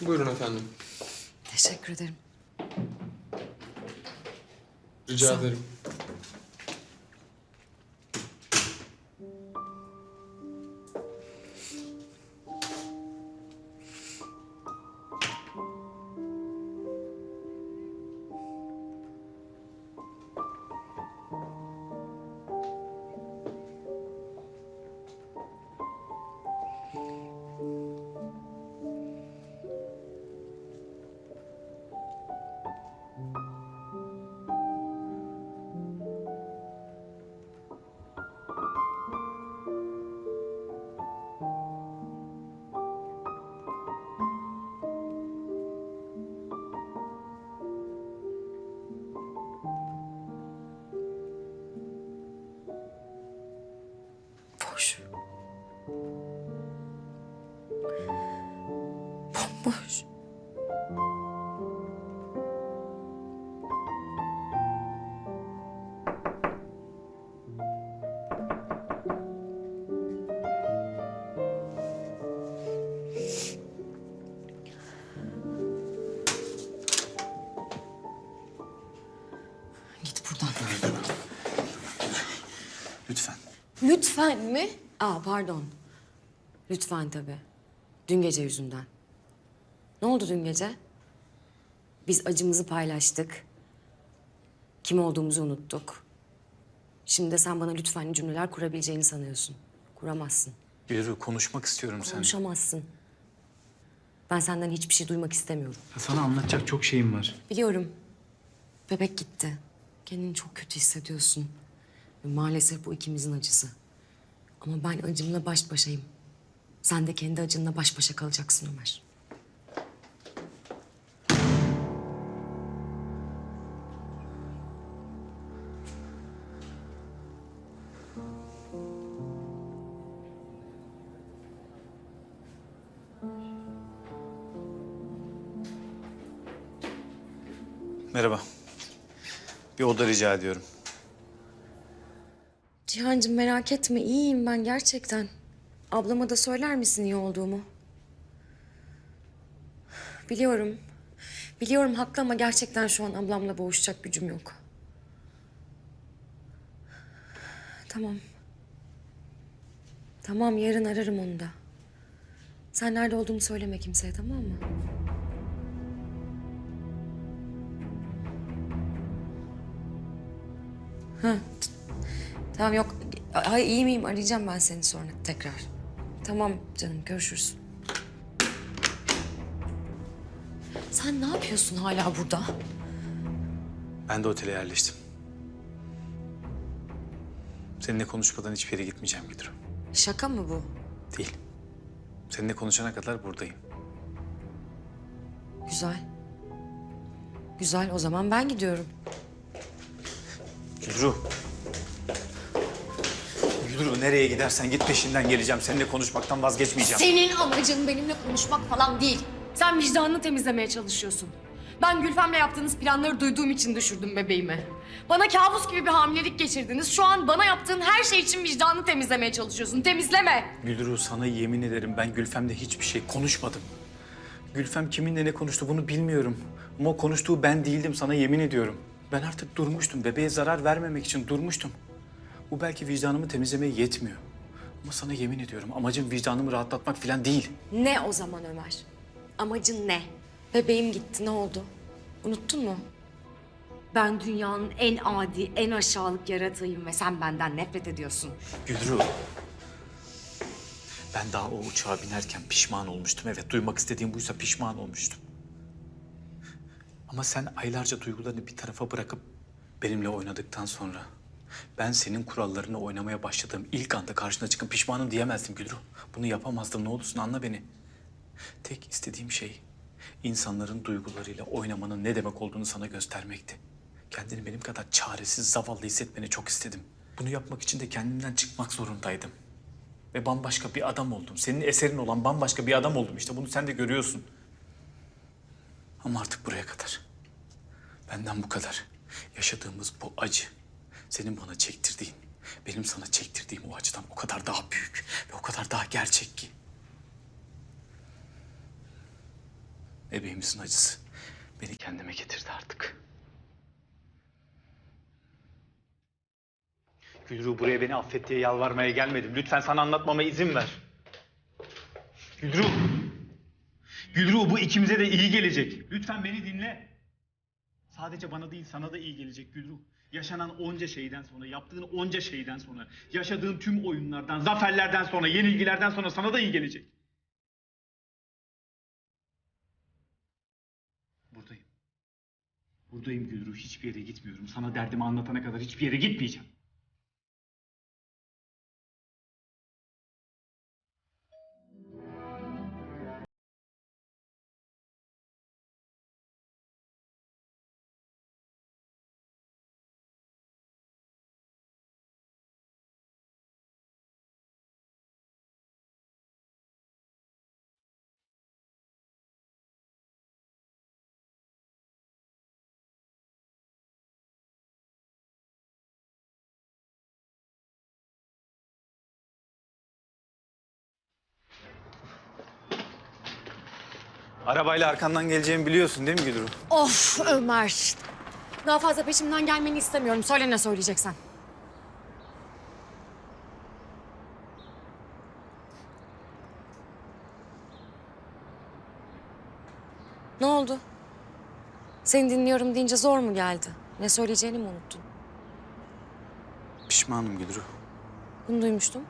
Buyurun efendim. Teşekkür ederim. Rica ederim. Bomboş. Git buradan. Lütfen. Lütfen mi? Aa pardon. Lütfen tabii. Dün gece yüzünden. Ne oldu dün gece? Biz acımızı paylaştık. Kim olduğumuzu unuttuk. Şimdi de sen bana lütfen cümleler kurabileceğini sanıyorsun. Kuramazsın. Yürü konuşmak istiyorum sen. Konuşamazsın. Ben senden hiçbir şey duymak istemiyorum. Ya Sana anlatacak çok şeyim var. Biliyorum. Bebek gitti. Kendini çok kötü hissediyorsun. Ve maalesef bu ikimizin acısı. Ama ben acımla baş başayım. Sen de kendi acınla baş başa kalacaksın Ömer. Merhaba. Bir oda rica ediyorum. Cihancığım merak etme iyiyim ben gerçekten. Ablama da söyler misin iyi olduğumu? Biliyorum. Biliyorum haklı ama gerçekten şu an ablamla boğuşacak gücüm yok. Tamam. Tamam yarın ararım onu da. Sen nerede olduğumu söyleme kimseye tamam mı? Ha, tamam yok. Ay iyi miyim? Arayacağım ben seni sonra tekrar. Tamam canım görüşürüz. Sen ne yapıyorsun hala burada? Ben de otele yerleştim. Seninle konuşmadan hiçbir yere gitmeyeceğim Güdürü. Şaka mı bu? Değil. Seninle konuşana kadar buradayım. Güzel. Güzel o zaman ben gidiyorum. Güdürü. Güdürü nereye gidersen git peşinden geleceğim. Seninle konuşmaktan vazgeçmeyeceğim. Senin amacın benimle konuşmak falan değil. Sen vicdanını temizlemeye çalışıyorsun. Ben Gülfem'le yaptığınız planları duyduğum için düşürdüm bebeğimi. Bana kabus gibi bir hamilelik geçirdiniz. Şu an bana yaptığın her şey için vicdanını temizlemeye çalışıyorsun. Temizleme. Güldürü sana yemin ederim ben Gülfem'le hiçbir şey konuşmadım. Gülfem kiminle ne konuştu bunu bilmiyorum. Ama o konuştuğu ben değildim sana yemin ediyorum. Ben artık durmuştum. Bebeğe zarar vermemek için durmuştum. Bu belki vicdanımı temizlemeye yetmiyor. Ama sana yemin ediyorum amacım vicdanımı rahatlatmak falan değil. Ne o zaman Ömer? Amacın ne? Bebeğim gitti ne oldu? Unuttun mu? Ben dünyanın en adi, en aşağılık yaratığıyım ve sen benden nefret ediyorsun. Gülru. Ben daha o uçağa binerken pişman olmuştum. Evet duymak istediğim buysa pişman olmuştum. Ama sen aylarca duygularını bir tarafa bırakıp benimle oynadıktan sonra ben senin kurallarını oynamaya başladığım ilk anda karşına çıkıp pişmanım diyemezdim Gülru. Bunu yapamazdım ne olursun anla beni. Tek istediğim şey insanların duygularıyla oynamanın ne demek olduğunu sana göstermekti. Kendini benim kadar çaresiz, zavallı hissetmeni çok istedim. Bunu yapmak için de kendimden çıkmak zorundaydım. Ve bambaşka bir adam oldum. Senin eserin olan bambaşka bir adam oldum işte. Bunu sen de görüyorsun. Ama artık buraya kadar. Benden bu kadar. Yaşadığımız bu acı, senin bana çektirdiğin, benim sana çektirdiğim o acıdan o kadar daha büyük ve o kadar daha gerçek ki. Bebeğimizin acısı beni kendime getirdi artık. Gülru buraya beni affet diye yalvarmaya gelmedim. Lütfen sana anlatmama izin ver. Gülru. Gülru bu ikimize de iyi gelecek. Lütfen beni dinle. Sadece bana değil sana da iyi gelecek Gülru. Yaşanan onca şeyden sonra, yaptığın onca şeyden sonra, yaşadığın tüm oyunlardan, zaferlerden sonra, yenilgilerden sonra sana da iyi gelecek. Buradayım. Buradayım Gülru. Hiçbir yere gitmiyorum. Sana derdimi anlatana kadar hiçbir yere gitmeyeceğim. Arabayla arkandan geleceğimi biliyorsun değil mi Gülru? Of Ömer. Daha fazla peşimden gelmeni istemiyorum. Söyle ne söyleyeceksen. Ne oldu? Seni dinliyorum deyince zor mu geldi? Ne söyleyeceğini mi unuttun? Pişmanım Gülru. Bunu duymuştum.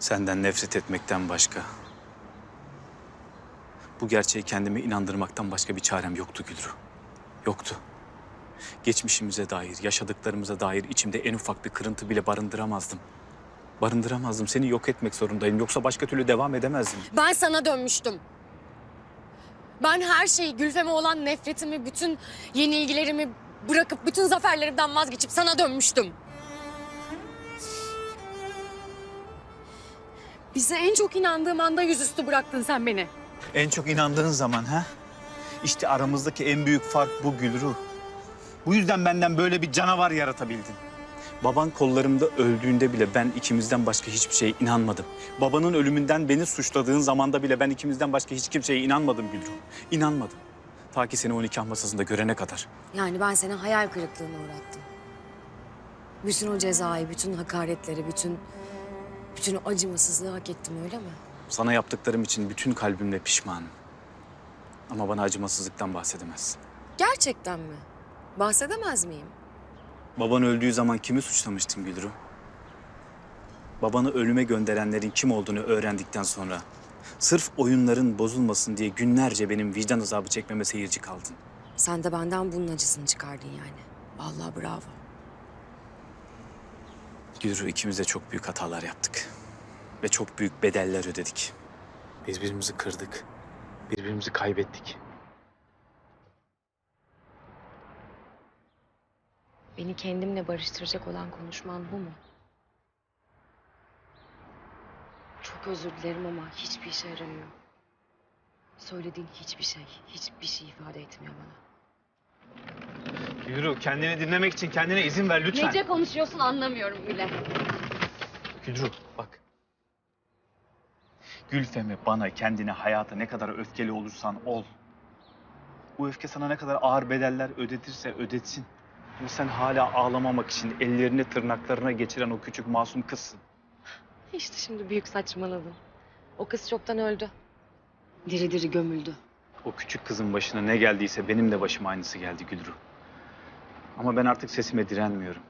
Senden nefret etmekten başka. Bu gerçeği kendime inandırmaktan başka bir çarem yoktu Gülru. Yoktu. Geçmişimize dair, yaşadıklarımıza dair içimde en ufak bir kırıntı bile barındıramazdım. Barındıramazdım. Seni yok etmek zorundayım. Yoksa başka türlü devam edemezdim. Ben sana dönmüştüm. Ben her şeyi, Gülfem'e olan nefretimi, bütün yenilgilerimi bırakıp bütün zaferlerimden vazgeçip sana dönmüştüm. Bize en çok inandığım anda yüzüstü bıraktın sen beni. En çok inandığın zaman ha? İşte aramızdaki en büyük fark bu Gülru. Bu yüzden benden böyle bir canavar yaratabildin. Baban kollarımda öldüğünde bile ben ikimizden başka hiçbir şeye inanmadım. Babanın ölümünden beni suçladığın zamanda bile ben ikimizden başka hiç kimseye inanmadım Gülru. İnanmadım. Ta ki seni o nikah masasında görene kadar. Yani ben seni hayal kırıklığına uğrattım. Bütün o cezayı, bütün hakaretleri, bütün... Bütün o acımasızlığı hak ettim öyle mi? Sana yaptıklarım için bütün kalbimle pişmanım. Ama bana acımasızlıktan bahsedemezsin. Gerçekten mi? Bahsedemez miyim? Baban öldüğü zaman kimi suçlamıştın Gülru? Babanı ölüme gönderenlerin kim olduğunu öğrendikten sonra... ...sırf oyunların bozulmasın diye günlerce benim vicdan azabı çekmeme seyirci kaldın. Sen de benden bunun acısını çıkardın yani. Vallahi bravo. Gülru ikimiz de çok büyük hatalar yaptık. Ve çok büyük bedeller ödedik. Birbirimizi kırdık. Birbirimizi kaybettik. Beni kendimle barıştıracak olan konuşman bu mu? Çok özür dilerim ama hiçbir işe yaramıyor. Söylediğin hiçbir şey, hiçbir şey ifade etmiyor bana. Gülru kendini dinlemek için kendine izin ver lütfen. Nece konuşuyorsun anlamıyorum bile. Gülru bak. Gülfem'e, bana, kendine, hayata ne kadar öfkeli olursan ol. Bu öfke sana ne kadar ağır bedeller ödetirse ödetsin. Ama sen hala ağlamamak için ellerini tırnaklarına geçiren o küçük masum kızsın. İşte şimdi büyük saçmaladın. O kız çoktan öldü. Diri diri gömüldü. O küçük kızın başına ne geldiyse benim de başıma aynısı geldi Gülru. Ama ben artık sesime direnmiyorum.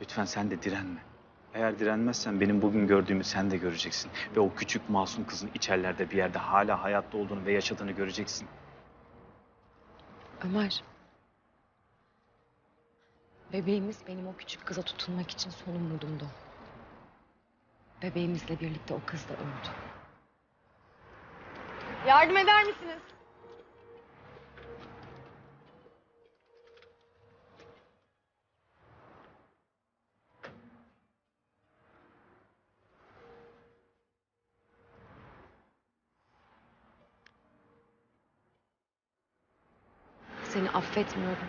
Lütfen sen de direnme. Eğer direnmezsen benim bugün gördüğümü sen de göreceksin. Ve o küçük masum kızın içerlerde bir yerde hala hayatta olduğunu ve yaşadığını göreceksin. Ömer. Bebeğimiz benim o küçük kıza tutunmak için son umudumdu. Bebeğimizle birlikte o kız da öldü. Yardım eder misiniz? Seni affetmiyorum.